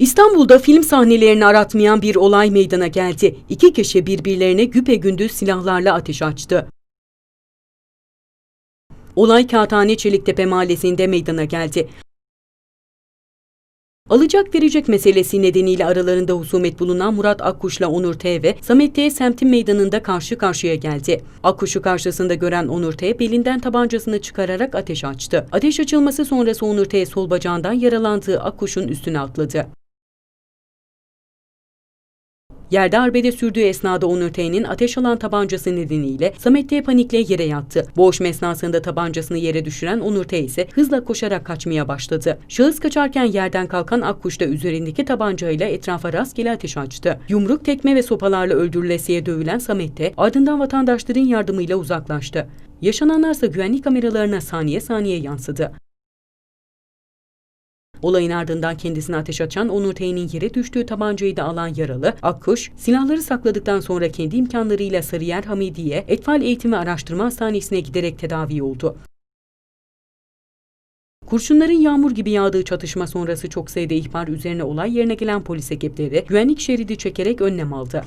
İstanbul'da film sahnelerini aratmayan bir olay meydana geldi. İki kişi birbirlerine güpegündüz silahlarla ateş açtı. Olay Kağıthane Çeliktepe mahallesinde meydana geldi. Alacak verecek meselesi nedeniyle aralarında husumet bulunan Murat Akkuş'la Onur T. ve Samet T. semtin meydanında karşı karşıya geldi. Akkuş'u karşısında gören Onur T. belinden tabancasını çıkararak ateş açtı. Ateş açılması sonrası Onur T. sol bacağından yaralandığı Akkuş'un üstüne atladı. Yerde arbede sürdüğü esnada Onur T'nin ateş alan tabancası nedeniyle Samet T panikle yere yattı. Boğuşma esnasında tabancasını yere düşüren Onur T ise hızla koşarak kaçmaya başladı. Şahıs kaçarken yerden kalkan Akkuş da üzerindeki tabancayla etrafa rastgele ateş açtı. Yumruk, tekme ve sopalarla öldürülesiye dövülen Samet T ardından vatandaşların yardımıyla uzaklaştı. Yaşananlarsa güvenlik kameralarına saniye saniye yansıdı. Olayın ardından kendisine ateş açan Onur T'nin yere düştüğü tabancayı da alan yaralı, Akkuş, silahları sakladıktan sonra kendi imkanlarıyla Sarıyer Hamidiye Etfal Eğitim ve Araştırma Hastanesi'ne giderek tedavi oldu. Kurşunların yağmur gibi yağdığı çatışma sonrası çok sayıda ihbar üzerine olay yerine gelen polis ekipleri güvenlik şeridi çekerek önlem aldı.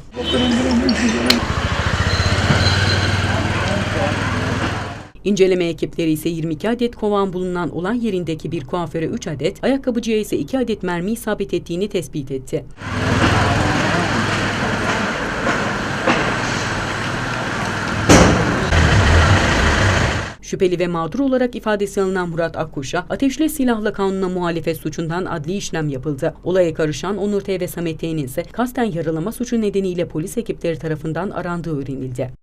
İnceleme ekipleri ise 22 adet kovan bulunan olay yerindeki bir kuaföre 3 adet, ayakkabıcıya ise 2 adet mermi isabet ettiğini tespit etti. Şüpheli ve mağdur olarak ifadesi alınan Murat Akkuş'a ateşli silahla kanuna muhalefet suçundan adli işlem yapıldı. Olaya karışan Onur T. ve Samet T'nin ise kasten yaralama suçu nedeniyle polis ekipleri tarafından arandığı öğrenildi.